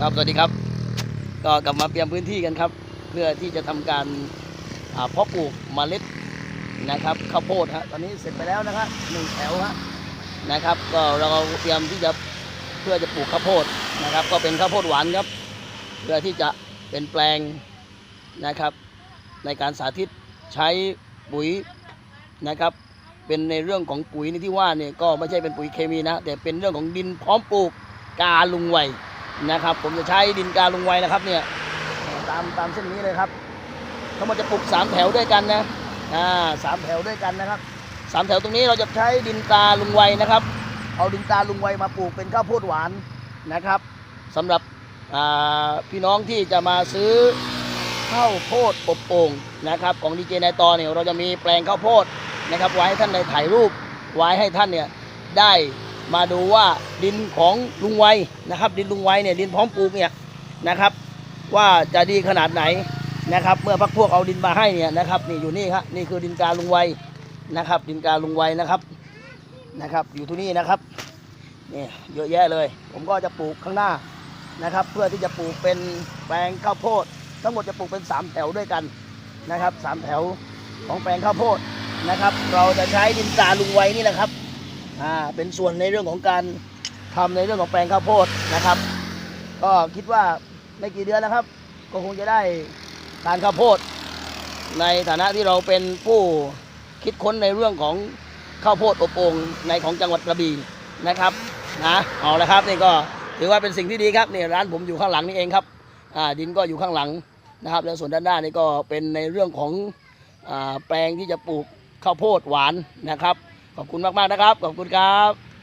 ครับสวัสดีครับ ก็กลับมาเตรียมพื้นที่กันครับ เพื่อที่จะทำการเพาะปลูกเมล็ดนะครับข้าวโพดฮะตอนนี้เสร็จไปแล้วนะครับหนึ่งแถวฮะนะครับ ก็เราเตรียมที่จะเพื่อจะปลูกข้าวโพดนะครับ ก็เป็นข้าวโพดหวานครับ เพื่อที่จะเป็นแปลงนะครับ ในการสาธิตใช้ปุ๋ยนะครับ เป็นในเรื่องของปุ๋ยในที่ว่าเนี่ยก็ไม่ใช่เป็นปุ๋ยเคมีนะ แต่เป็นเรื่องของดินพร้อมปลูกกาลุงไว นะครับ ผมจะใช้ดินกาลงไว้นะครับเนี่ยตามตามเส้นนี้เลยครับทั้งหมดจะปลูกสามแถวด้วยกันนะอ่าสามแถวด้วยกันนะครับสามแถวตรงนี้เราจะใช้ดินกาลุงไวนะครับ เอาดินกาลุงไวมาปลูกเป็นข้าวโพดหวานนะครับสำหรับพี่น้องที่จะมาซื้อข้าวโพดอบโอ่งนะครับ ของดีเจนายตอเนี่ยเราจะมีแปลงข้าวโพดนะครับ ไว้ให้ท่านได้ถ่ายรูปไว้ให้ท่านเนี่ยได้ มาดูว่าดินของลุงไวนะครับ ดินลุงไวเนี่ยดินพร้อมปลูกเนี่ยนะครับ ว่าจะดีขนาดไหนนะครับ เมื่อพักพวกเอาดินมาให้เนี่ยนะครับนี่อยู่นี่ครับนี่คือดินกาลุงไวนะครับ ดินกาลุงไวนะครับนะครับ อยู่ที่นี่นะครับนี่เยอะแยะเลย ผมก็จะปลูกข้างหน้านะครับ เพื่อที่จะปลูกเป็นแปลงข้าวโพด ทั้งหมดจะปลูกเป็นสามแถวด้วยกันนะครับสามแถวของแปลงข้าวโพดนะครับ เราจะใช้ดินกาลุงไว้นี่แหละครับ อ่าเป็นส่วนในเรื่องของการทำในเรื่องของแปลงข้าวโพดนะครับ ก็คิดว่าไม่กี่เดือนนะครับ ก็คงจะได้ทานข้าวโพด ในฐานะที่เราเป็นผู้คิดค้นในเรื่องของข้าวโพดอบโอ่งในของจังหวัดกระบี่นะครับนะเอาละครับนี่ก็ถือว่าเป็นสิ่งที่ดีครับนี่ร้านผมอยู่ข้างหลังนี่เองครับอ่าดินก็อยู่ข้างหลังนะครับ แล้วส่วนด้านหน้านี่ก็เป็นในเรื่องของอแปลงที่จะปลูกข้าวโพดหวานนะครับ ขอบคุณมากๆนะครับ ขอบคุณครับ